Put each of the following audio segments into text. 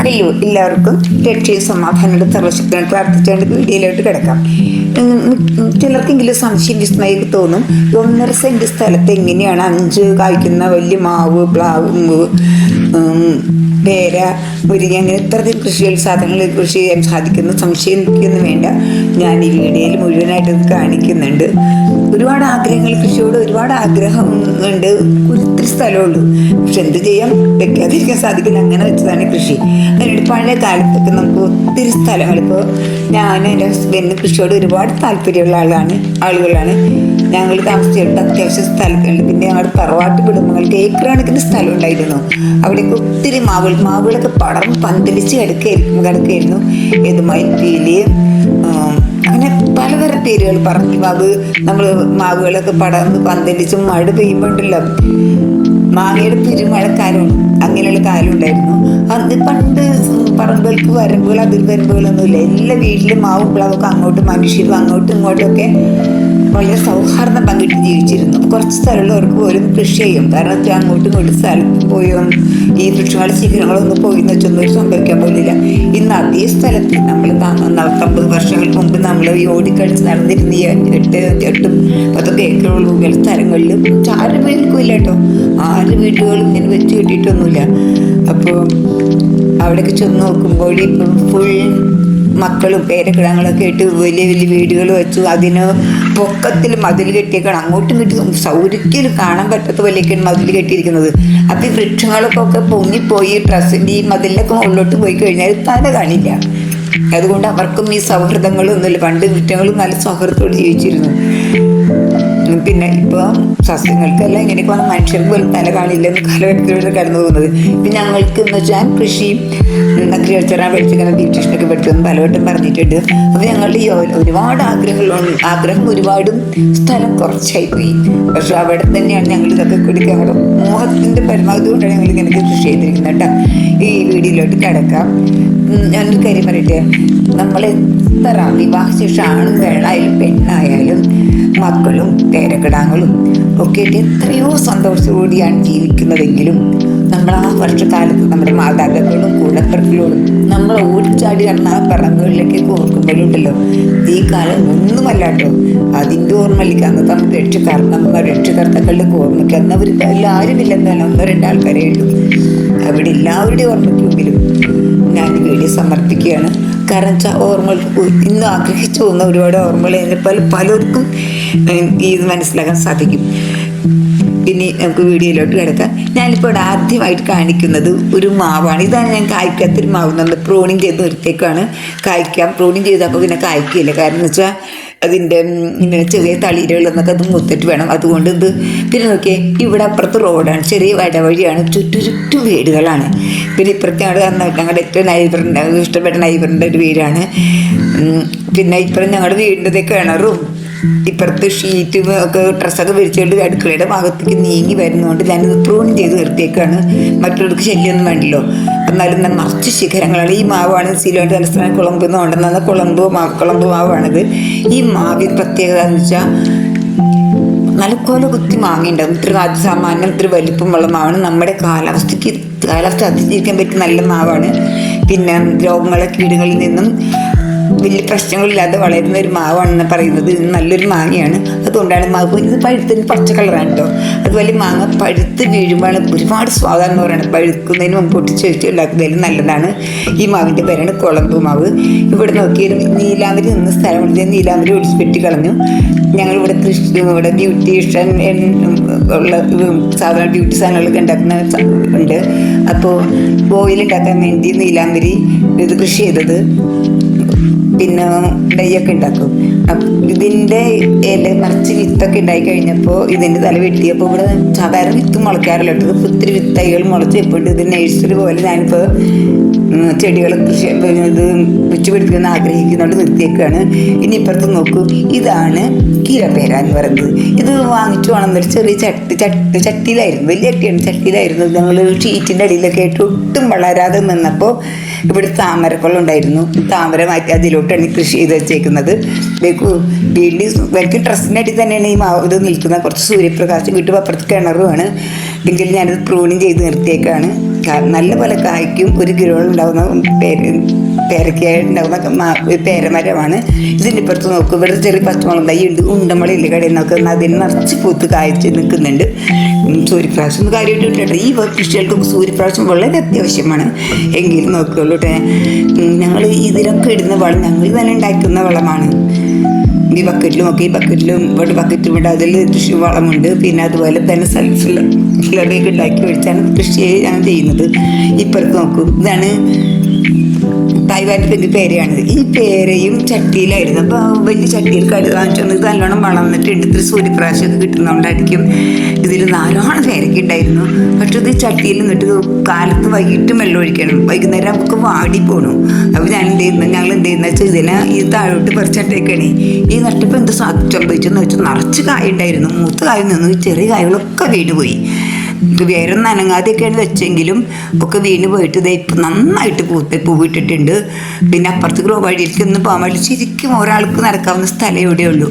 Hello എല്ലാവർക്കും രക്ഷയും സമാധാനയുടെ സർവശക്തനെ പ്രാർത്ഥിച്ചുകൊണ്ട് വീഡിയോയിലോട്ട് കിടക്കാം. ചിലർക്കെങ്കിലും സംശയം വിസ്മയൊക്കെ തോന്നും. ഒന്നര സെന്റ് സ്ഥലത്ത് എങ്ങനെയാണ് അഞ്ച് കായ്ക്കുന്ന വലിയ മാവ് പ്ലാവ് പേര മുരിങ്ങ അങ്ങനെ ഇത്രയധികം കൃഷികൾ സാധനങ്ങൾ കൃഷി ചെയ്യാൻ സംശയം സംശയിക്കൊന്നും വേണ്ട. ഞാൻ ഈ വീഡിയോയിൽ മുഴുവനായിട്ട് കാണിക്കുന്നുണ്ട്. ഒരുപാട് ആഗ്രഹങ്ങൾ കൃഷിയോട് ഒരുപാട് ആഗ്രഹം ഉണ്ട്. ഒത്തിരി സ്ഥലമുള്ളു. പക്ഷെ എന്ത് ചെയ്യാം? വെക്കാതിരിക്കാൻ സാധിക്കില്ല. അങ്ങനെ വെച്ചതാണ് കൃഷി. അതിനുവേണ്ടി പഴയ കാലത്തൊക്കെ നമുക്ക് ഒത്തിരി സ്ഥലങ്ങൾ. ഇപ്പോൾ ഞാൻ എന്റെ ഹസ്ബൻഡിന് കൃഷിയോട് ഒരുപാട് താല്പര്യമുള്ള ആളാണ്. ആളുകളാണ്. ഞങ്ങൾ താമസിച്ചിട്ട് അത്യാവശ്യം സ്ഥലത്തുണ്ട് പിന്നെ ഞങ്ങളുടെ തറവാട്ട് കുടുംബങ്ങൾക്ക് ഏക്കർ കണക്കിന് സ്ഥലം ഉണ്ടായിരുന്നു. അവിടെയൊക്കെ ഒത്തിരി മാവുകൾ മാവുകളൊക്കെ പടർന്ന് പന്തലിച്ച് കിടക്കായിരുന്നു ഏത് മൈപ്പീലിയും അങ്ങനെ പലതരം പേരുകൾ പറഞ്ഞു. മാവ് നമ്മൾ മാവുകളൊക്കെ പടർന്ന് പന്തലിച്ച് മഴ പെയ്യുമ്പോൾ ഉണ്ടല്ലോ മാങ്ങയുടെ പെരുമഴക്കാലം. അങ്ങനെയുള്ള കാലം ഉണ്ടായിരുന്നു. അന്ന് പണ്ട് പറമ്പുകൾക്ക് വരമ്പുകൾ അതിൽ വരമ്പുകളൊന്നുമില്ല എല്ലാ വീട്ടിലും മാവും പ്ലാവൊക്കെ അങ്ങോട്ടും മനുഷ്യരും അങ്ങോട്ടും ഇങ്ങോട്ടും ഒക്കെ വളരെ സൗഹാർദ്ദം പങ്കിട്ട് ജീവിച്ചിരുന്നു. കുറച്ച് സ്ഥലമുള്ളവർക്ക് പോലും കൃഷി ചെയ്യും. കാരണം അങ്ങോട്ടും ഇങ്ങോട്ടും സ്ഥലത്ത് പോയോ ഈ വൃക്ഷങ്ങളെ ശിഖരങ്ങളൊന്നും പോയി എന്ന് വെച്ചൊന്നും ഒരു സംഭവിക്കാൻ പോലില്ല ഇന്ന് അതേ സ്ഥലത്ത് നമ്മൾ പത്തൊമ്പത് വർഷങ്ങൾക്ക് മുമ്പ് നമ്മൾ ഈ ഓടിക്കളിച്ച് നടന്നിരുന്ന ഈ എട്ട് എട്ടും പത്തൊക്കെ ഏക്കറുള്ള സ്ഥലങ്ങളിൽ ആരും ഇല്ല കേട്ടോ. ആറ് വീടുകളും ഇങ്ങനെ വെച്ച് കിട്ടിയിട്ടൊന്നുമില്ല. അപ്പോൾ അവിടെയൊക്കെ ചെന്ന് നോക്കുമ്പോൾ ഇപ്പം ഫുൾ മക്കളും പേരക്കിടങ്ങളൊക്കെ ഇട്ട് വലിയ വലിയ വീടുകൾ വെച്ചു. അതിന് പൊക്കത്തിൽ മതിൽ കെട്ടിയേക്കാണ്. അങ്ങോട്ടും ഇങ്ങോട്ടും സൗകര്യത്തിൽ കാണാൻ പറ്റാത്ത പോലെയൊക്കെയാണ് മതിൽ കെട്ടിയിരിക്കുന്നത്. അപ്പം ഈ വൃക്ഷങ്ങളൊക്കെ ഒക്കെ പൊങ്ങിപ്പോയി ഡ്രസ്സിന്റെ ഈ മതിലൊക്കെ മുകളിലോട്ട് പോയി കഴിഞ്ഞാൽ തല കാണില്ല. അതുകൊണ്ട് അവർക്കും ഈ സൗഹൃദങ്ങളൊന്നുമില്ല പണ്ട് വൃക്ഷങ്ങളും നല്ല സൗഹൃദത്തോട് ജീവിച്ചിരുന്നു. പിന്നെ ഇപ്പൊ സസ്യങ്ങൾക്കെല്ലാം ഇങ്ങനെയൊക്കെ വന്ന മനുഷ്യർക്ക് പോലും തല കാണില്ലെന്ന് കാലഘട്ടത്തിലൂടെ കടന്നു പോകുന്നത്. ഇപ്പം ഞങ്ങൾക്ക് എന്ന് വെച്ചാൽ കൃഷിയും അഗ്രികൾച്ചറാണ് പഠിച്ചിങ്ങനെ ബ്യൂട്ടീഷ്യനൊക്കെ പഠിച്ചെന്ന് പലവട്ടം പറഞ്ഞിട്ടുണ്ട്. അപ്പോൾ ഞങ്ങളുടെ ഒരുപാട് ആഗ്രഹങ്ങളുണ്ട് ആഗ്രഹം ഒരുപാടും സ്ഥലം കുറച്ചായി പോയി പക്ഷെ അവിടെ തന്നെയാണ് ഞങ്ങൾ ഇതൊക്കെ കുടിക്കാറ് മോഹത്തിന്റെ പരമാവധി കൊണ്ടാണ് ഞങ്ങൾ ഇങ്ങനെ കൃഷി ചെയ്തിരിക്കുന്നത് കേട്ടോ. ഈ വീടിലോട്ട് കിടക്കാം. ഞാനൊരു കാര്യം പറയട്ടെ? നമ്മൾ വിവാഹശേഷം ആണും വേളായാലും പെണ്ണായാലും മക്കളും പേരക്കിടാങ്ങളും ഒക്കെ എത്രയോ സന്തോഷത്തോടെയാണ് ജീവിക്കുന്നതെങ്കിലും നമ്മൾ ആ വർഷക്കാലത്ത് നമ്മുടെ മാതാപിതാക്കളും കൂടപ്പിറപ്പിലോടും നമ്മൾ ഓടിച്ചാടി നടന്ന ആ പറമ്പുകളിലേക്ക് ഓർക്കുമ്പോഴുണ്ടല്ലോ. ഈ കാലം ഒന്നുമല്ലാട്ടോ. അതിന്റെ ഓർമ്മയിലേക്ക് അന്നത്തെ നമുക്ക് രക്ഷക്കാർ നമ്മൾ രക്ഷകർത്താക്കളുടെ ഓർമ്മയ്ക്ക് അന്ന് അവർ എല്ലാവരും ഇല്ലെന്നല്ല ഒന്നോ രണ്ടാൾക്കാരേ ഉള്ളൂ. അവിടെ എല്ലാവരുടെയും ഓർമ്മയ്ക്ക് മുമ്പിലും ഞാൻ വീഡിയോ സമർപ്പിക്കുകയാണ്. കാരണം വെച്ചാൽ ഓർമ്മകൾ ഇന്ന് ആഗ്രഹിച്ചു പോകുന്ന ഒരുപാട് ഓർമ്മകൾ പല പലർക്കും ഈ മനസ്സിലാക്കാൻ സാധിക്കും. ഇനി നമുക്ക് വീഡിയോയിലോട്ട് കിടക്കാം. ഞാനിപ്പോൾ ഇവിടെ ആദ്യമായിട്ട് കാണിക്കുന്നത് ഒരു മാവാണ്. ഇതാണ് ഞാൻ കായ്ക്കാത്തൊരു മാവ്. നമ്മൾ പ്രൂണിങ് ചെയ്ത് നിർത്തേക്കാണ് കായ്ക്കാം. പ്രൂണിങ് ചെയ്തപ്പോൾ പിന്നെ കായ്ക്കില്ല കാരണം എന്ന് വെച്ചാൽ അതിന്റെ ഇങ്ങനെ ചെറിയ തളിരുകളെന്നൊക്കെ അത് മുത്തിട്ട് വേണം. അതുകൊണ്ട് ഇത് പിന്നെ നോക്കിയേ ഇവിടെ അപ്പുറത്ത് റോഡാണ്. ചെറിയ വടവഴിയാണ്. ചുറ്റു ചുറ്റും വീടുകളാണ്. പിന്നെ ഇപ്പുറത്തെ ആൾ ഞങ്ങളുടെ ഏറ്റവും നൈബറിന്റെ ഇഷ്ടപ്പെട്ട നൈബറിന്റെ ഒരു വീടാണ്. പിന്നെ ഇപ്പുറം ഞങ്ങളുടെ വീടിന്റെ കിണറും ഇപ്പുറത്ത് ഷീറ്റ് ഒക്കെ ഡ്രസ്സൊക്കെ വിരിച്ചുകൊണ്ട് അടുക്കളയുടെ ഭാഗത്തേക്ക് നീങ്ങി വരുന്നതുകൊണ്ട് ഞാനിത് പ്രൂൺ ചെയ്ത് നിർത്തിയേക്കാണ്. മറ്റുള്ളവർക്ക് ശല്യമൊന്നും വേണ്ടല്ലോ. എന്നാലും നിറച്ച് ശിഖരങ്ങളാണ്. ഈ മാവാണ് സീലോട്ട് തലസ്ഥാനം. കുളമ്പ് എന്ന് കൊണ്ടുവന്ന കുളമ്പ് മാവ് കുളമ്പ് മാവാണിത്. ഈ മാവിൻ പ്രത്യേകത എന്ന് വെച്ചാൽ നല്ല കൊല കുത്തി മാങ്ങിണ്ടാവും ഇത്ര സാമാന്യം ഇത്ര വലിപ്പമുള്ള മാവാണ്. നമ്മുടെ കാലാവസ്ഥയ്ക്ക് കാലാവസ്ഥ അതിജീവിക്കാൻ പറ്റിയ നല്ല മാവാണ്. പിന്നെ രോഗങ്ങളെ കീടുകളിൽ നിന്നും വലിയ പ്രശ്നങ്ങളില്ലാതെ വളരുന്ന ഒരു മാവാണെന്ന് പറയുന്നത് നല്ലൊരു മാങ്ങയാണ്. അതുകൊണ്ടാണ് മാവ് ഇത് പഴുത്തിന് പച്ച കളറാണ് കേട്ടോ അതുപോലെ മാങ്ങ പഴുത്ത് വീഴുമ്പോൾ ഒരുപാട് സ്വാദാന്ന് പറയുന്നത് പഴുക്കുന്നതിന് മുമ്പ് പൊട്ടിച്ച് വെച്ച് ഉണ്ടാക്കുന്നതിലും നല്ലതാണ്. ഈ മാവിന്റെ പേരാണ് കുളമ്പ് മാവ്. ഇവിടെ നോക്കിയാൽ നീലാമ്പരി നിന്ന സ്ഥലമുണ്ട്. നീലാമ്പരി ഒടിച്ച് വെട്ടി കളഞ്ഞു. ഞങ്ങളിവിടെ കൃഷി ഇവിടെ ബ്യൂട്ടീഷ്യൻ ഉള്ള സാധാരണ ബ്യൂട്ടി സാധനങ്ങളൊക്കെ ഉണ്ടാക്കുന്ന ഉണ്ട്. അപ്പോൾ ഓയിൽ ഉണ്ടാക്കാൻ വേണ്ടി നീലാമ്പരി ഇത് കൃഷി ചെയ്തത്. പിന്നെ ഡൈയൊക്കെ ഉണ്ടാക്കും. ഇതിന്റെ ഇല നിറച്ച് വിത്തൊക്കെ ഉണ്ടായി കഴിഞ്ഞപ്പോൾ ഇതിന്റെ തല വെട്ടിയപ്പോൾ ഇവിടെ സാധാരണ വിത്ത് മുളയ്ക്കാറില്ല കേട്ടോ. ഒത്തിരി വിത്തൈകൾ മുളച്ച് ഇപ്പോൾ ഇത് നഴ്സറി പോലെ ഞാനിപ്പോൾ ചെടികൾ കൃഷി ഇത് വെച്ചു പിടിപ്പിക്കുന്ന ആഗ്രഹിക്കുന്നുണ്ട് നിർത്തിയേക്കാണ്. ഇനി ഇപ്പുറത്ത് നോക്കൂ. ഇതാണ് കീരപ്പേര എന്ന് പറയുന്നത്. ഇത് വാങ്ങിച്ചു വേണമെന്നൊരു ചെറിയ ചട്ടി ചട്ടി ചട്ടിയിലായിരുന്നു. വലിയ ചട്ടിയാണ് ചട്ടിയിലായിരുന്നു. ഞങ്ങൾ ഷീറ്റിന്റെ അടിയിലൊക്കെ ആയിട്ട് ഒട്ടും വളരാതെ നിന്നപ്പോൾ ഇവിടെ താമരക്കൊള്ളുണ്ടായിരുന്നു താമര മാറ്റി അതിലോട്ടാണ് ഈ കൃഷി ചെയ്ത് വെച്ചേക്കുന്നത്. വീട്ടിൽ ഡ്രസ്സിന്റെ അടി തന്നെയാണ് ഈ മാവ് ഇത് നിൽക്കുന്നത്. കുറച്ച് സൂര്യപ്രകാശം കിട്ടുമ്പോൾ അപ്പുറത്ത് കിണറുമാണ്. എങ്കിൽ ഞാനത് പ്രൂണിങ് ചെയ്ത് നിർത്തിയേക്കാണ്. നല്ല പോലെ കായ്ക്കും ഒരു കിലോ ഉണ്ടാകുന്ന പേര് പേരക്കായ ഉണ്ടാകുന്ന മാ- ഒരു പേരമരമാണ്. ഇതിന്റെ ഇപ്പുറത്ത് നോക്കും ഇവിടെ ചെറിയ പച്ചമുളക് തൈ ഉണ്ട് ഉണ്ടമുളയില്ലേ കടയിൽ നോക്കുന്ന അതിന് നിറച്ച് പൂത്ത് കായ്ച്ച് നിൽക്കുന്നുണ്ട്. സൂര്യപ്രാവശ്യം ഒന്നും കാര്യമായിട്ട് ഈ കൃഷികൾക്കും സൂര്യപ്രാവശ്യം വളരെ അത്യാവശ്യമാണ്. എങ്കിലും നോക്കുകയുള്ളൂ കേട്ടോ. ഞങ്ങൾ ഇതിലൊക്കെ ഇടുന്ന വളം ഞങ്ങൾ തന്നെ ഉണ്ടാക്കുന്ന വളമാണ്. ഈ ബക്കറ്റിലും ഒക്കെ ഈ ബക്കറ്റിലും ഇവിടെ ബക്കറ്റും ഇവിടെ അതിൽ കൃഷി വളമുണ്ട്. പിന്നെ അതുപോലെ തന്നെ സെൽഫ് ഫ്ലഡൊക്കെ ഉണ്ടാക്കി വെച്ചാണ് കൃഷി ഞാൻ ചെയ്യുന്നത്. ഇപ്പുറത്ത് നോക്കും ഇതാണ് തായ്വാന്റെ പേരെയാണിത് ഈ പേരയും ചട്ടിയിലായിരുന്നു. അപ്പോൾ വലിയ ചട്ടിയിൽ വാങ്ങിച്ചത് ഇത് നല്ലോണം വളർന്നിട്ടുണ്ട്. ഇത്തിരി സൂര്യപ്രാശമൊക്കെ കിട്ടുന്നതുകൊണ്ടായിരിക്കും ഇതിൽ ധാരാളം പേരയ്ക്ക് ഉണ്ടായിരുന്നു. പക്ഷെ ഇത് ചട്ടിയിൽ നിന്നിട്ട് കാലത്ത് വൈകിട്ട് വെള്ളം ഒഴിക്കണം. വൈകുന്നേരം നമുക്ക് വാടി പോണു. അപ്പോൾ ഞാൻ എന്ത് ചെയ്യുന്നത് ഞങ്ങൾ എന്ത് ചെയ്യുന്ന? വെച്ചാൽ ഇതിനെ ഈ താഴോട്ട് പറിച്ചിട്ടേക്കണേ ഈ നട്ടിപ്പോ എന്ത് സംഭവിച്ചെന്ന് വെച്ചാൽ നിറച്ച് കായ ഉണ്ടായിരുന്നു. മൂത്ത് കായ നിന്നു ചെറിയ കായകളൊക്കെ വീണ് പോയി വേറെ നനങ്ങാതെയൊക്കെയാണ് വെച്ചെങ്കിലും ഒക്കെ വീണ് പോയിട്ട് ഇതേ ഇപ്പം നന്നായിട്ട് പൂത്ത് പൂവിട്ടിട്ടുണ്ട്. പിന്നെ അപ്പുറത്ത് വഴിയിലേക്ക് ഒന്ന് പോകാൻ വേണ്ടി ശരിക്കും ഒരാൾക്ക് നടക്കാവുന്ന സ്ഥലം എവിടെയുള്ളൂ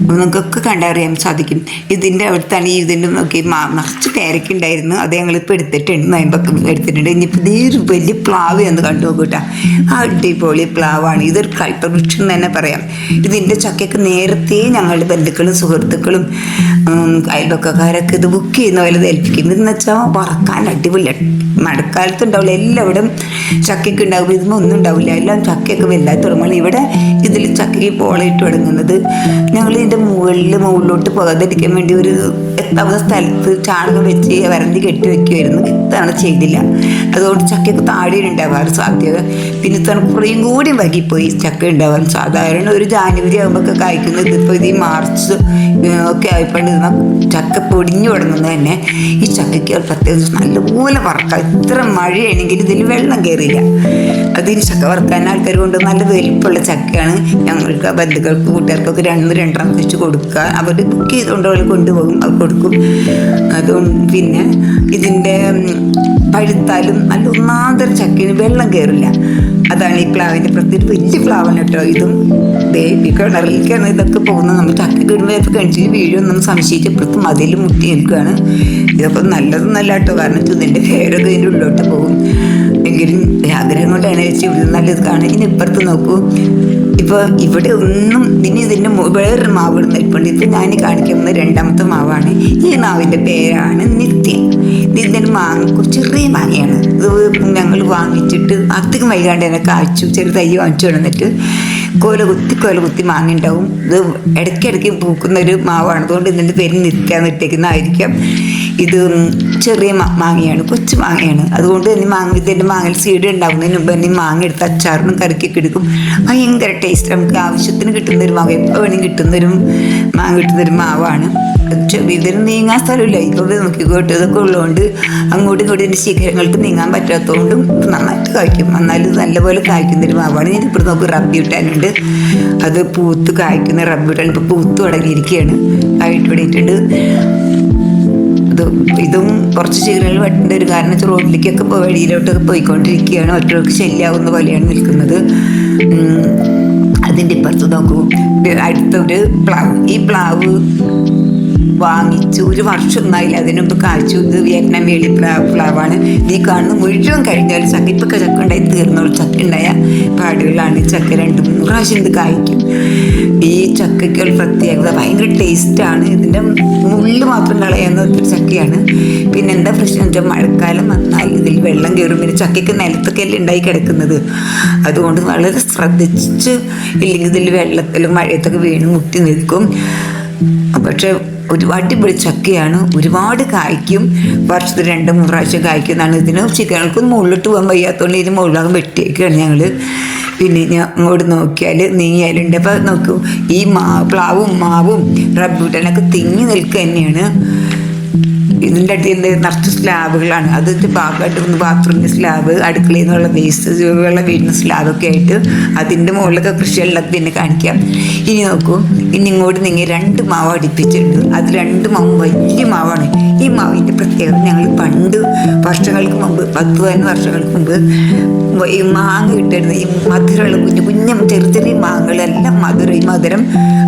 നിങ്ങൾക്കൊക്കെ കണ്ടറിയാൻ സാധിക്കും. ഇതിന്റെ അവിടുത്താണ് ഇതിന്റെ നോക്കി നിറച്ച് പേരക്കുണ്ടായിരുന്നു അത് ഞങ്ങളിപ്പോൾ എടുത്തിട്ടുണ്ട്. നോയമ്പൊക്കെ എടുത്തിട്ടുണ്ട്. ഇനിയിപ്പോൾ ഇതേ ഒരു വലിയ പ്ലാവ് എന്ന് കണ്ടു നോക്കൂട്ടാ അടിപൊളി പ്ലാവാണ്. ഇതൊരു കൽപ്പവൃക്ഷം തന്നെ പറയാം. ഇതിന്റെ ചക്കയൊക്കെ നേരത്തെ ഞങ്ങളുടെ ബന്ധുക്കളും സുഹൃത്തുക്കളും അയൽപക്കക്കാരൊക്കെ ഇത് ബുക്ക് ചെയ്യുന്ന പോലെ ഏൽപ്പിക്കും ഇതെന്ന് വെച്ചാൽ വറക്കാൻ അടിപൊളി മഴക്കാലത്ത് ഉണ്ടാവില്ല എല്ലാവിടും ചക്കയൊക്കെ ഉണ്ടാവും ഇതൊന്നും ഒന്നും ഉണ്ടാവില്ല. എല്ലാം ചക്കയൊക്കെ വലുതായി തുടങ്ങുമ്പോൾ ഇവിടെ ഇതിൽ ചക്കയ്ക്ക് പോളയിട്ട് തുടങ്ങുന്നത്. ഞങ്ങൾ ഇതിന്റെ മുകളിൽ മുകളിലോട്ട് പോകാതിരിക്കാൻ വേണ്ടി ഒരു എത്താവുന്ന സ്ഥലത്ത് ചാണകം വെച്ച് വരണ്ടി കെട്ടി വെക്കുമായിരുന്നു ഇത്തവണ ചെയ്തില്ല. അതുകൊണ്ട് ചക്കയൊക്കെ താടി ഉണ്ടാവാറ് സാധ്യത. പിന്നെ തണുപ്പുറയും കൂടി വൈകിപ്പോയി ചക്ക ഉണ്ടാവാൻ സാധാരണ ഒരു ജാനുവരി ആകുമ്പോൾ കായ്ക്കുന്നത് ഇപ്പോൾ ഈ മാർച്ച് ഒക്കെ ആയിപ്പോണ്ടിരുന്ന ചക്ക പൊടിഞ്ഞു തുടങ്ങുന്നത് തന്നെ. ഈ ചക്കയ്ക്ക് പ്രത്യേകിച്ച് നല്ലപോലെ വറക്കാം. ഇത്ര മഴയാണെങ്കിൽ ഇതിൽ വെള്ളം കയറിയില്ല അതിന് ചക്ക വറുക്കാൻ ആൾക്കാർ കൊണ്ട് നല്ല വലിപ്പമുള്ള ചക്കയാണ്. ഞങ്ങൾക്ക് ബന്ധുക്കൾക്ക് കൂട്ടുകാർക്കൊക്കെ രണ്ട് രണ്ടെണ്ണം വെച്ച് കൊടുക്കുക. അവർ ബുക്ക് ചെയ്തുകൊണ്ട് അവർ കൊണ്ടുപോകും അവർ കൊടുക്കും. അതും പിന്നെ ഇതിന്റെ പഴുത്താലും നല്ല ഒന്നാന്തര ചക്കന് വെള്ളം കയറില്ല അതാണ് ഈ പ്ലാവിന്റെ പ്രത്യേക വലിയ പ്ലാവാണ് കേട്ടോ ഇതും. ഈ കിണറിലേക്കാണ് ഇതൊക്കെ പോകുന്നത്. നമ്മൾ ചക്ക കിടുമ്പോൾ ഇപ്പോൾ കിണറ്റിൽ വീഴുമെന്നും സംശയിച്ച് ഇപ്പുറത്ത് മതിൽ മുട്ടി നിൽക്കുകയാണ്. ഇതൊക്കെ നല്ലതൊന്നല്ല കേട്ടോ. കാരണം ഇതിന്റെ പേരൊക്കെ ഇതിന്റെ ഉള്ളിലോട്ട് പോകും. എങ്കിലും ആഗ്രഹം കൊണ്ടാണ് വെച്ച് ഇവിടെ നല്ലത് കാണാൻ ഇനി ഇപ്പുറത്ത് നോക്കൂ. ഇപ്പോൾ ഇവിടെ ഒന്നും ഇനി ഇതിന്റെ വേറൊരു മാവ് നിൽപ്പുണ്ട് ഇപ്പം ഞാൻ കാണിക്കുന്ന രണ്ടാമത്തെ മാവാണ്. ഈ മാവിന്റെ പേരാണ് നിത്യ. നിത്യൻ ഇതിന്റെ മാങ്ങ ചെറിയ മാങ്ങയാണ്. ഇത് ഞങ്ങൾ വാങ്ങിച്ചിട്ട് അധികം വൈകാണ്ട് തന്നെ കാച്ചു ചെറിയ തൈ വാങ്ങിച്ചു കൊണ്ടുവന്നിട്ട് കോല കുത്തി കോല കുത്തി മാങ്ങ ഉണ്ടാവും. ഇത് ഇടയ്ക്കിടയ്ക്ക് പൂക്കുന്ന ഒരു മാവാണ്. അതുകൊണ്ട് ഇതിന്റെ പേര് നിൽക്കാന്ന് ഇട്ടേക്കുന്നതായിരിക്കാം. ഇത് ചെറിയ മാങ്ങയാണ് കൊച്ചു മാങ്ങയാണ്. അതുകൊണ്ട് തന്നെ മാങ്ങ ഇതിന്റെ മാങ്ങയിൽ സീഡ് ഉണ്ടാവുന്നതിന് മുമ്പ് തന്നെ മാങ്ങ എടുത്ത് അച്ചാറിനും കറിക്കൊക്കെ എടുക്കും. ഭയങ്കര ടേസ്റ്റ് നമുക്ക് ആവശ്യത്തിന് കിട്ടുന്ന ഒരു മാവ് എപ്പോൾ വേണമെങ്കിൽ കിട്ടുന്നൊരു മാങ്ങ കിട്ടുന്നൊരു മാവാണ്. ഇതിന് നീങ്ങാൻ സ്ഥലമില്ല. ഇപ്പോൾ നോക്കി ഇതൊക്കെ ഉള്ളതുകൊണ്ട് അങ്ങോട്ടും ഇങ്ങോട്ടും ശിഖരങ്ങൾക്ക് നീങ്ങാൻ പറ്റാത്തതുകൊണ്ടും നന്നായിട്ട് കായ്ക്കും. എന്നാലും നല്ലപോലെ കായ്ക്കുന്ന ഒരു മാവാണ്. ഞാൻ ഇപ്പോൾ നോക്കി റബ്ബി ഇട്ടാനുണ്ട് അത് പൂത്ത് കായ്ക്കുന്ന റബ്ബി ഇട്ടാൽ ഇപ്പോൾ പൂത്ത് തുടങ്ങിയിരിക്കുകയാണ്. കായിട്ട് തുടങ്ങിയിട്ടുണ്ട്. ഇത് ഇതും കുറച്ച് ചീരകൾ വെട്ടേണ്ട ഒരു കാരണം വെച്ചാൽ റോഡിലേക്കൊക്കെ വഴിയിലോട്ടൊക്കെ പോയിക്കൊണ്ടിരിക്കുകയാണ്. ഒറ്റകൾക്ക് ശല്യാവുന്ന പോലെയാണ് നിൽക്കുന്നത്. അതിന്റെ ഇപ്പുറത്ത് നോക്കൂ. അടുത്തൊരു പ്ലാവ് ഈ പ്ലാവ് വാങ്ങിച്ചു ഒരു വർഷം ഒന്നായില്ല അതിനുമ്പ് കാഴ്ചു ഇത് വിയറ്റ്നാം വേളി പ്ലാവ് പ്ലാവാണ്. ഈ കാണുന്ന മുഴുവൻ കഴിഞ്ഞാൽ ചക്ക ഇപ്പം ഉണ്ടായി തീർന്നോളൂ. ചക്ക ഉണ്ടായ പാടുകളാണ് ചക്ക രണ്ട്. മൂന്ന് പ്രാവശ്യം ഇത് കായ്ക്കും. ഈ ചക്കയ്ക്ക് ഒരു പ്രത്യേകത ഭയങ്കര ടേസ്റ്റാണ് ഇതിന്റെ മുള്ള് മാത്രം കളയുന്ന ഒരു ചക്കയാണ്. പിന്നെ എന്താ പ്രശ്നം വെച്ചാൽ മഴക്കാലം വന്നാൽ ഇതിൽ വെള്ളം കയറും പിന്നെ ചക്കയ്ക്ക് നിലത്തൊക്കെ അല്ലേ ഉണ്ടായി കിടക്കുന്നത്. അതുകൊണ്ട് വളരെ ശ്രദ്ധിച്ച് ഇല്ലെങ്കിൽ ഇതിൽ വെള്ളത്തിലും മഴയത്തൊക്കെ വീണ് മുട്ടി നിൽക്കും. പക്ഷെ ഒരു അടിപൊളി ചക്കയാണ്. ഒരുപാട് കായ്ക്കും. വർഷത്തിൽ രണ്ട് മൂന്ന് പ്രാവശ്യം കായ്ക്കുന്നതാണ് ഇതിന് ചിക്കനുകൾക്കൊന്നും മുകളിലോട്ട് പോകാൻ വയ്യാത്തതുകൊണ്ട് ഇതിന് മുകളിലാകും വെട്ടിയേക്കാണ് ഞങ്ങൾ പിന്നെ ഞാൻ അങ്ങോട്ട് നോക്കിയാൽ നീങ്ങിയാലുണ്ട് അപ്പോൾ നോക്കൂ ഈ മാ പ്ലാവും മാവും റബ്ബൂട്ടനൊക്കെ തിങ്ങി നിൽക്കുക തന്നെയാണ്. ഇതിന്റെ അടിയിൽ നിറച്ച് സ്ലാബുകളാണ്. അത് ഭാഗമായിട്ട് ഒന്ന് ബാത്റൂമിന്റെ സ്ലാബ് അടുക്കളയിൽ നിന്നുള്ള വേസ്റ്റ് വെള്ളം വീടിന് സ്ലാബൊക്കെ ആയിട്ട് അതിന്റെ മുകളിലൊക്കെ കൃഷികളിലൊക്കെ പിന്നെ കാണിക്കാം. ഇനി നോക്കൂ ഇനി ഇങ്ങോട്ട് നിങ്ങൾ രണ്ട് മാവ് അടുപ്പിച്ചിട്ടുണ്ട്. അത് രണ്ട് മാവും വലിയ മാവാണ്. ഈ മാവിന്റെ പ്രത്യേകത ഞങ്ങൾ പണ്ട് വർഷങ്ങൾക്ക് മുമ്പ് പത്ത് പതിനൊന്ന് വർഷങ്ങൾക്ക് മുമ്പ് ഈ മാങ്ങ ഇട്ടിരുന്ന. ഈ മധുരമുള്ള കുഞ്ഞു കുഞ്ഞു ചെറിയ ചെറിയ മാങ്ങകളെല്ലാം മധുരം ഈ മധുരം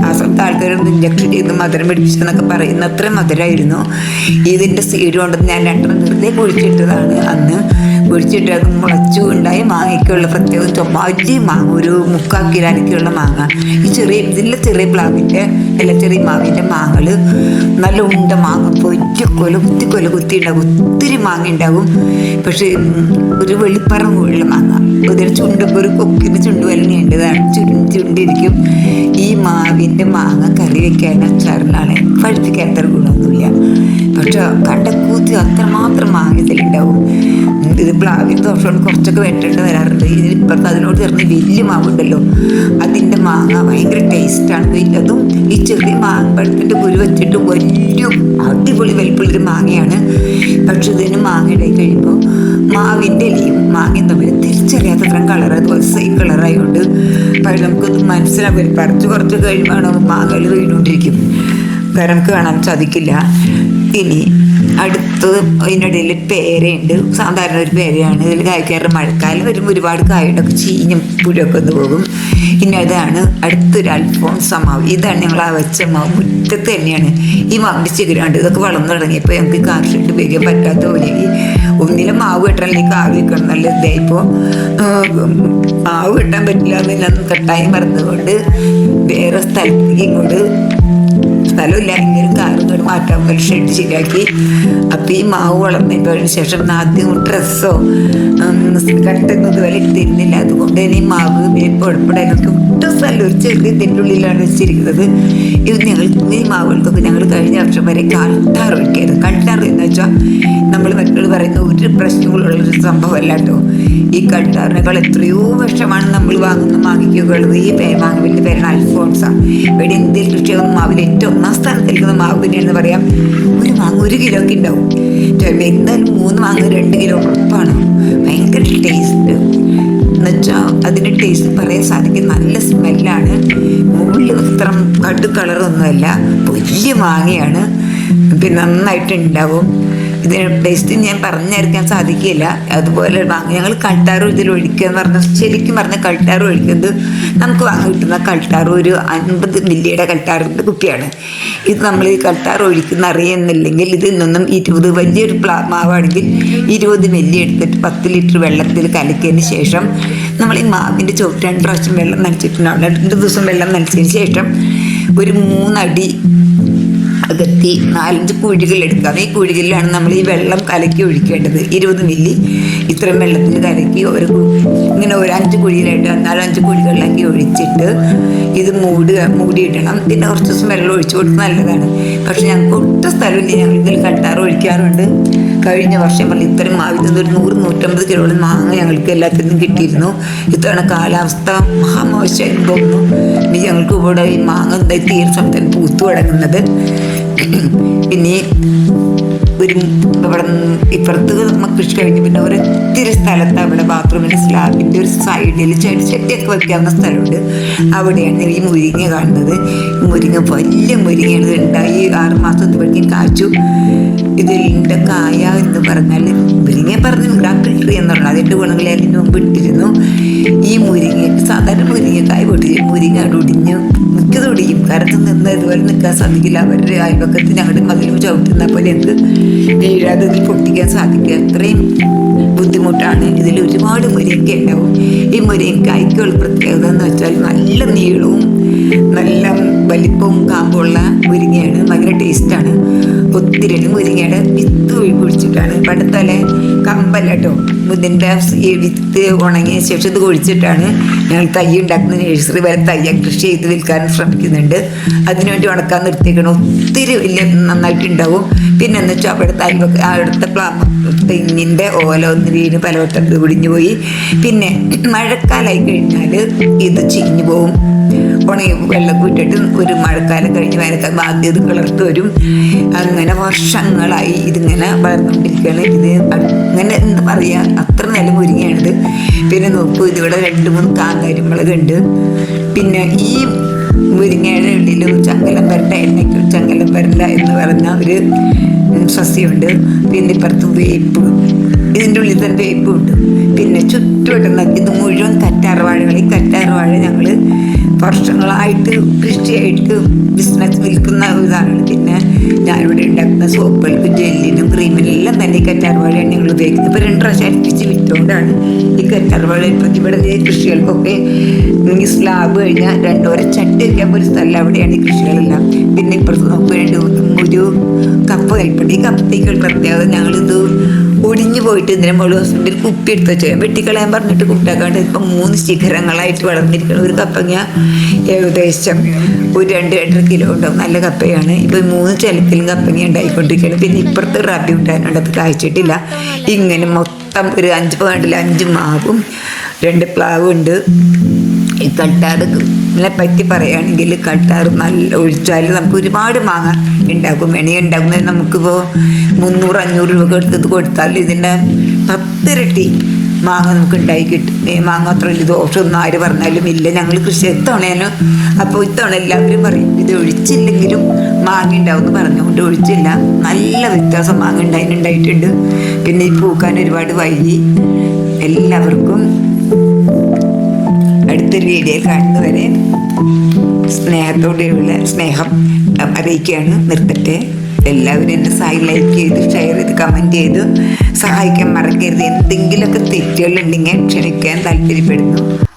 ആ സമയത്ത് ആൾക്കാരൊന്നും ഇഞ്ചക്ഷൻ ചെയ്ത് മധുരം പിടിപ്പിച്ചെന്നൊക്കെ പറയുന്ന അത്ര മധുരമായിരുന്നു. ഇതിന്റെ സീഡ് കൊണ്ട് ഞാൻ രണ്ടെണ്ണം വെറുതെ കുഴിച്ചിട്ടതാണ് അന്ന് ഒഴിച്ചിട്ട് അത് മുളച്ചു ഉണ്ടായി മാങ്ങയ്ക്കുള്ള പ്രത്യേകം വലിയ മാങ്ങ ഒരു മുക്കാൽ കിലോ അരക്കുള്ള മാങ്ങ. ഈ ചെറിയ ഇതിലെ ചെറിയ പ്ലാവിന്റെ അല്ല ചെറിയ മാവിന്റെ മാങ്ങകൾ നല്ല ഉണ്ട മാങ്ങ. പൊയ്യ കൊല കുത്തി ഉണ്ടാകും ഒത്തിരി മാങ്ങ ഉണ്ടാകും പക്ഷേ ഒരു വെളിപ്പറം ഉള്ള മാങ്ങ. ഒരു ചുണ്ട് ഒരു കൊക്കിന് ചുണ്ട് വലുതാണ്ടതാണ് ചുരുണ്ട് ചുണ്ടിരിക്കും. ഈ മാവിന്റെ മാങ്ങ കറി വെക്കാൻ അച്ചാറിനാണ്. പഴുപ്പിക്കാൻ അത്ര ഗുണമൊന്നുമില്ല. പക്ഷെ കണ്ട കൂത്തി അത്രമാത്രം മാങ്ങ ഇതിലുണ്ടാവും. ഇത് പ്ലാവിൻ ദോഷമാണ് കുറച്ചൊക്കെ വെട്ടേണ്ടി വരാറുണ്ട്. ഇതിന് ഇപ്പുറത്ത് അതിനോട് ചേർന്ന് വലിയ മാവുണ്ടല്ലോ. അതിന്റെ മാങ്ങ ഭയങ്കര ടേസ്റ്റാണ് അതും ഈ ചെറിയ മാങ്ങപ്പഴത്തിന്റെ കുരു വെച്ചിട്ട് വലിയ അടിപൊളി വലിപ്പുള്ളൊരു മാങ്ങയാണ്. പക്ഷെ ഇതിന് മാങ്ങ ഇടയിൽ കഴിയുമ്പോൾ മാവിന്റെ ഇലയും മാങ്ങയും തമ്മിൽ തിരിച്ചറിയാത്തത്ര കളർ അതുപോലെ സെയിം കളറായതുകൊണ്ട് പക്ഷേ നമുക്കൊന്ന് മനസ്സിലാവില്ല പറിച്ച് കുറച്ച് കഴിയുമ്പോൾ മാങ്ങകൾ വീണുകൊണ്ടിരിക്കും. കാരണം നമുക്ക് കാണാൻ സാധിക്കില്ല. ഇനി അടുത്ത് അതിനിടയിൽ പേരയുണ്ട്. സാധാരണ ഒരു പേരയാണ്. ഇതിൽ കായ്ക്കാറ് മഴക്കാലം വരുമ്പോൾ ഒരുപാട് കായുണ്ടൊക്കെ ചീഞ്ഞും പുഴയൊക്കെ ഒന്ന് പോകും. ഇനി അതാണ് അടുത്തൊരു അൽഫോൺസ മാവ് ഇതാണ് ഞങ്ങൾ ആ വെച്ച മാവ് മുറ്റത്ത് തന്നെയാണ് ഈ മാവിന്റെ ചിഗരാണ്ട് ഇതൊക്കെ വളർന്നു തുടങ്ങിയപ്പോൾ ഞങ്ങൾക്ക് കാർഷിട്ട് ഉപയോഗിക്കാൻ പറ്റാത്ത പോലെ. ഒന്നിലും മാവ് വെട്ടണമെങ്കിൽ കാവ് വെക്കണം നല്ല ഇതായിപ്പോൾ മാവ് കെട്ടാൻ പറ്റില്ല എന്നില്ല കട്ടായി മറന്നുകൊണ്ട് വേറെ സ്ഥലത്തേക്ക് ഇങ്ങോട്ട് സ്ഥലമില്ല. എങ്കിലും കാറും മാറ്റാൻ ഒരു ഷെഡ് ശരിയാക്കി അപ്പം ഈ മാവ് വളർന്നതിന് ശേഷം ആദ്യം ഡ്രസ്സോ കട്ടൊന്നും ഇതുവരെ ഇട്ടിരുന്നില്ല. അതുകൊണ്ട് തന്നെ ഈ മാവ് കുഴപ്പമില്ലാതൊക്കെ ഒട്ടും സ്ഥലം ഒരു ചെറിയ ഇതിന്റെ ഉള്ളിലാണ് വെച്ചിരിക്കുന്നത്. ഇത് ഞങ്ങൾ ഈ മാവുകൾക്കൊക്കെ ഞങ്ങൾ കഴിഞ്ഞ വർഷം വരെ കൾട്ടാർ ഒഴിക്കായിരുന്നു കൾട്ടാർ എന്ന് വെച്ചാൽ നമ്മൾ മറ്റുള്ള പറയുന്ന ഒരു പ്രശ്നങ്ങളുള്ളൊരു സംഭവമല്ല കേട്ടോ. ഈ കൾട്ടാറിനേക്കാൾ എത്രയോ വർഷമാണ് നമ്മൾ വാങ്ങുന്ന മാങ്ങിക്കുള്ളത് ഈ മാങ്ങവിന്റെ പേരാണ് അൽഫോൺസ. ഇവിടെ ഇന്ത്യയിൽ കൃഷിയാകുന്ന മാവിൽ ഏറ്റവും ഒന്നാം സ്ഥാനത്തിരിക്കുന്ന മാവ് തന്നെയാണെന്ന് പറയാം. ഒരു മാങ്ങ ഒരു കിലോക്ക് ഉണ്ടാവും. എന്തായാലും മൂന്ന് മാങ്ങ രണ്ട് കിലോ ഉറപ്പാണ്. ഭയങ്കര ടേസ്റ്റ് എന്നുവെച്ചാൽ അതിന്റെ ടേസ്റ്റ് പറയാൻ സാധിക്കും. നല്ല സ്മെല്ലാണ് മുകളിൽ ഇത്ര കടു കളറൊന്നുമല്ല വലിയ മാങ്ങയാണ്. പിന്നെ നന്നായിട്ട് ഉണ്ടാവും ഇതിന് ടേസ്റ്റ് ഞാൻ പറഞ്ഞറിയിക്കാൻ സാധിക്കില്ല. അതുപോലെ വാങ്ങി ഞങ്ങൾ കൾട്ടാറും ഇതിൽ ഒഴിക്കുക എന്ന് പറഞ്ഞാൽ ശരിക്കും പറഞ്ഞാൽ കൾട്ടാറ് ഒഴിക്കുന്നത് നമുക്ക് വാങ്ങി കിട്ടുന്ന കൾട്ടാറ് ഒരു അൻപത് മില്ലിയുടെ കൾട്ടാറിന്റെ കുപ്പിയാണ്. ഇത് നമ്മൾ ഈ കൾട്ടാറ് ഒഴിക്കുന്ന അറിയുന്നില്ലെങ്കിൽ ഇതിൽ നിന്നും ഇരുപത് വലിയൊരു പ്ലാ മാവാണെങ്കിൽ ഇരുപത് മില്ലി എടുത്തിട്ട് പത്ത് ലിറ്റർ വെള്ളത്തിൽ കലക്കിയതിന് ശേഷം നമ്മൾ ഈ മാവിന്റെ ചുവട്ട് രണ്ട് പ്രാവശ്യം വെള്ളം നനച്ചിട്ടുണ്ടാവും. രണ്ട് ദിവസം വെള്ളം നനച്ചതിന് ശേഷം ഒരു മൂന്നടി അകത്തി നാലഞ്ച് കുഴികൾ എടുക്കാം ഈ കുഴികളിലാണ് നമ്മൾ ഈ വെള്ളം കലക്കി ഒഴിക്കേണ്ടത്. ഇരുപത് മില്ലി ഇത്രയും വെള്ളത്തിൽ കലക്കി ഒരു ഇങ്ങനെ ഒരു അഞ്ച് കുഴിയിലായിട്ട് നാലഞ്ച് കുഴികളിലാക്കി ഒഴിച്ചിട്ട് ഇത് മൂടുക മൂടിയിടണം. പിന്നെ കുറച്ച് ദിവസം വെള്ളം ഒഴിച്ചു കൊടുക്കുന്നത് നല്ലതാണ്. പക്ഷെ ഞങ്ങൾക്ക് ഒട്ടും സ്ഥലമില്ല. ഞങ്ങൾ ഇതിൽ കട്ടാറ് ഒഴിക്കാറുണ്ട്. കഴിഞ്ഞ വർഷം പറഞ്ഞ ഇത്രയും മാവിൽ ഒരു നൂറ് നൂറ്റമ്പത് കിലോളം മാങ്ങ ഞങ്ങൾക്ക് എല്ലാത്തിനും കിട്ടിയിരുന്നു. ഇത്തവണ കാലാവസ്ഥ മഹാമോശമായിരുന്നു തോന്നുന്നു ഇനി ഞങ്ങൾക്ക് ഇവിടെ ഈ മാങ്ങ തീരെ സമയത്താണ് പൂത്തു തുടങ്ങുന്നത്. പിന്നെ ഒരു ഇവിടെ ഇപ്പുറത്ത് കൃഷി കഴിഞ്ഞ് പിന്നെ ഒരു ഒത്തിരി സ്ഥലത്ത് അവിടെ ബാത്റൂമിന്റെ സ്ലാബിന്റെ ഒരു സൈഡിൽ ചെടി ചെടിയൊക്കെ വയ്ക്കാവുന്ന സ്ഥലമുണ്ട്. അവിടെയാണ് ഈ മുരിങ്ങ കാണുന്നത്. മുരിങ്ങ വലിയ മുരിങ്ങയാണ് ഉണ്ടായി ആറ് മാസത്തിലേക്ക് കാച്ചു. ഇതിന്റെ കായ എന്ന് പറഞ്ഞാൽ മുരിങ്ങ പറഞ്ഞു മിറാക്കിൾ ട്രീ എന്നുള്ളത് അതിന്റെ ഗുണങ്ങളെ അതിന് മുമ്പ് ഇട്ടിരുന്നു. ഈ മുരിങ്ങ സാധാരണ മുരിങ്ങക്കായ പൊട്ടിച്ച് മുരിങ്ങ അവിടെ ഒടിഞ്ഞ് ഒടിയും. കാരണം നിന്ന് ഇതുപോലെ നിൽക്കാൻ സാധിക്കില്ല. അവരുടെ അയൽപക്കത്ത് ഞങ്ങളുടെ മതിലും ചവിട്ടുന്ന പോലെ എനിക്ക് വീഴാതെ ഇതിൽ പൊട്ടിക്കാൻ സാധിക്കുക. അത്രയും ബുദ്ധിമുട്ടാണ്. ഇതിൽ ഒരുപാട് മുരിക്ക ഉണ്ടാവും. ഈ മുരിക്കായ്ക്കുള്ള പ്രത്യേകത എന്ന് വെച്ചാൽ നല്ല നീളവും നല്ല വലിപ്പവും കാമ്പുള്ള മുരിങ്ങയാണ്. ഭയങ്കര ടേസ്റ്റാണ്. ഒത്തിരി മുരിങ്ങയുടെ വിത്ത് കുഴിച്ചിട്ടാണ് പണ്ടത്തലെ കമ്പല്ല കേട്ടോ ഇതിന്റെ ഈ വിത്ത് ഉണങ്ങിയ ശേഷം ഇത് കുഴിച്ചിട്ടാണ് ഞങ്ങൾ തൈ ഉണ്ടാക്കുന്ന നഴ്സറി വരെ തയ്യ കൃഷി ചെയ്ത് വിൽക്കാൻ ശ്രമിക്കുന്നുണ്ട്. അതിനുവേണ്ടി ഉണക്കാൻ നിർത്തിക്കണം ഒത്തിരി വലിയ നന്നായിട്ടുണ്ടാവും. പിന്നെ എന്ന് വെച്ചാൽ അവിടുത്തെ അയൽവക്ക അവിടുത്തെ പ്ലാ തെങ്ങിന്റെ ഓല ഒന്ന് വീണ് പലവട്ടം കുടിഞ്ഞു പോയി പിന്നെ മഴക്കാലമായി കഴിഞ്ഞാൽ ഇത് ചീഞ്ഞു പോവും. ഉണങ്ങി വെള്ളം കൂട്ടിയിട്ട് ഒരു മഴക്കാലം കഴിഞ്ഞ് വേനൽക്കാലം ആദ്യം ഇത് വരും. അങ്ങനെ വർഷങ്ങളായി ഇതിങ്ങനെ വളർന്നുകൊണ്ടിരിക്കുകയാണ്. ഇത് അങ്ങനെ എന്താ പറയുക അത്ര നില മുരിങ്ങയാണിത് പിന്നെ നോക്കൂ ഇതിവിടെ രണ്ട് മൂന്ന് കാന്താരി മുളകുണ്ട് പിന്നെ ഈ മുരിങ്ങയുടെ ഉള്ളിലും ചങ്കലം വരണ്ട എണ്ണയ്ക്കും ചങ്കലം വരണ്ട എന്ന് പറഞ്ഞ ഒരു സസ്യമുണ്ട്. പിന്നെ ഇപ്പുറത്ത് വേപ്പ്. ഇതിന്റെ ഉള്ളിൽ തന്നെ വേപ്പുണ്ട് പിന്നെ ചുറ്റുവട്ടം ഇത് മുഴുവൻ കറ്റാർവാഴകൾ ഈ കറ്റാർവാഴ ഞങ്ങൾ വർഷങ്ങളായിട്ട് കൃഷിയായിട്ട് ബിസിനസ് വിൽക്കുന്ന ഇതാണ്. പിന്നെ ഞാനിവിടെ ഉണ്ടാക്കുന്ന സോപ്പുകൾക്കും ജെല്ലിനും ക്രീമിനും എല്ലാം തന്നെ ഈ കറ്റാർവാഴയാണ് ഞങ്ങൾ ഉപയോഗിക്കുന്നത്. ഇപ്പോൾ രണ്ട് പ്രാവശ്യം അടുപ്പിച്ച് വിറ്റുകൊണ്ടാണ് ഈ കറ്റാർവാഴ ഇപ്പം ഇവിടെ കൃഷികൾക്കൊക്കെ ഈ സ്ലാബ് കഴിഞ്ഞാൽ രണ്ടോര ചട്ടി വയ്ക്കാൻ ഒരു സ്ഥലം അവിടെയാണ് ഈ കൃഷികളെല്ലാം. പിന്നെ ഇപ്പുറത്ത് നമുക്ക് ഒരു കപ്പ് കൽപ്പടി ഈ കപ്പത്തേക്ക് പ്രത്യേകത ഞങ്ങളിത് ഒടിഞ്ഞു പോയിട്ട് ഇതിനെ മുകളിൽ ഹസ്ബൻഡിൽ കുപ്പി എടുത്ത് വെച്ചു. വെട്ടിക്കളയാൻ പറഞ്ഞിട്ട് കുട്ടാക്കാണ്ട് ഇപ്പം മൂന്ന് ശിഖരങ്ങളായിട്ട് വളർന്നിരിക്കണം ഒരു കപ്പങ്ങ ഏകദേശം ഒരു രണ്ട് രണ്ടര കിലോ ഉണ്ടാവും. നല്ല കപ്പയാണ്. ഇപ്പം മൂന്ന് ചലത്തിലും കപ്പങ്ങ ഉണ്ടായിക്കൊണ്ടിരിക്കുകയാണ്. പിന്നെ ഇപ്പുറത്ത് റാബി ഉണ്ടായിരുന്നുണ്ട്. അത് കായ്ച്ചിട്ടില്ല. ഇങ്ങനെ മൊത്തം ഒരു അഞ്ച് പോയിട്ടില്ല അഞ്ച് മാവും രണ്ട് പ്ലാവും ഉണ്ട്. ഈ കട്ടാറിനെ പറ്റി പറയുകയാണെങ്കിൽ കട്ടാർ നല്ല ഒഴിച്ചാൽ നമുക്ക് ഒരുപാട് മാങ്ങ ഉണ്ടാക്കും വേണേ ഉണ്ടാക്കുന്നത് നമുക്കിപ്പോൾ മുന്നൂറ് അഞ്ഞൂറ് രൂപ എടുത്തത് കൊടുത്താൽ ഇതിന്റെ പത്തിരട്ടി മാങ്ങ നമുക്ക് ഉണ്ടായി കിട്ടും. മാങ്ങ അത്ര വലിയ ദോഷമൊന്നും ആര് പറഞ്ഞാലും ഇല്ല. ഞങ്ങൾ കൃഷി എത്തണേനു അപ്പോൾ ഇത്തവണ എല്ലാവരും പറയും ഇത് ഒഴിച്ചില്ലെങ്കിലും മാങ്ങ ഉണ്ടാവും എന്ന് പറഞ്ഞുകൊണ്ട് ഒഴിച്ചില്ല. നല്ല വ്യത്യാസം മാങ്ങ ഉണ്ടായിട്ടുണ്ടായിട്ടുണ്ട് പിന്നെ ഈ പൂക്കാൻ ഒരുപാട് വൈകി. എല്ലാവർക്കും അടുത്തൊരു വീഡിയോ കാണുന്നവരെ സ്നേഹത്തോടെയുള്ള സ്നേഹം അറിയിക്കുകയാണ്. നിർത്തട്ടെ. എല്ലാവരും എന്നെ സായി ലൈക്ക് ചെയ്ത് ഷെയർ ചെയ്ത് കമന്റ് ചെയ്ത്. സഹായിക്കാൻ മറക്കരുത്. എന്തെങ്കിലുമൊക്കെ തെറ്റുകളുണ്ടെങ്കിൽ ക്ഷണിക്കാൻ താല്പര്യപ്പെടുന്നു.